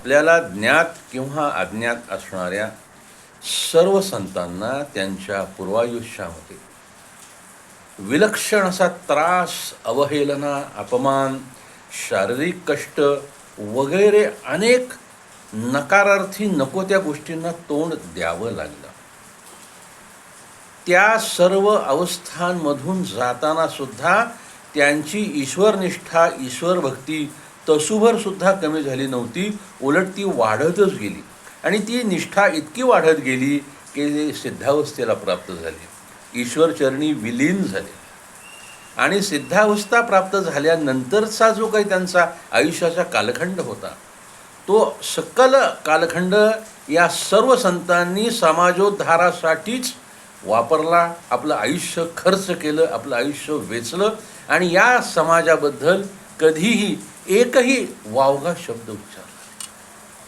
आपल्याला ज्ञात किंवा अज्ञात असणाऱ्या सर्व संतांना त्यांच्या पूर्वायुष्यामध्ये. विलक्षण असा त्रास अवहेलना अपमान शारीरिक कष्ट वगैरे अनेक नकारार्थी नको त्या गोष्टींना तोंड द्यावं लागलं. त्या सर्व अवस्थांमधून जाताना सुद्धा त्यांची ईश्वरनिष्ठा ईश्वर भक्ती तसूभरसुद्धा कमी झाली नव्हती उलट ती वाढतच गेली. आणि ती निष्ठा इतकी वाढत गेली की सिद्धावस्थेला प्राप्त झाली. ईश्वरचरणी विलीन झाले. आणि सिद्धावस्था प्राप्त झाल्यानंतरचा जो काही त्यांचा आयुष्याचा कालखंड होता तो सकल कालखंड या सर्व संतांनी समाजोद्धारासाठीच वापरला आपलं आयुष्य खर्च केलं आपलं आयुष्य वेचलं आणि या समाजाबद्दल कधीही एकही वावगा शब्द उच्चारला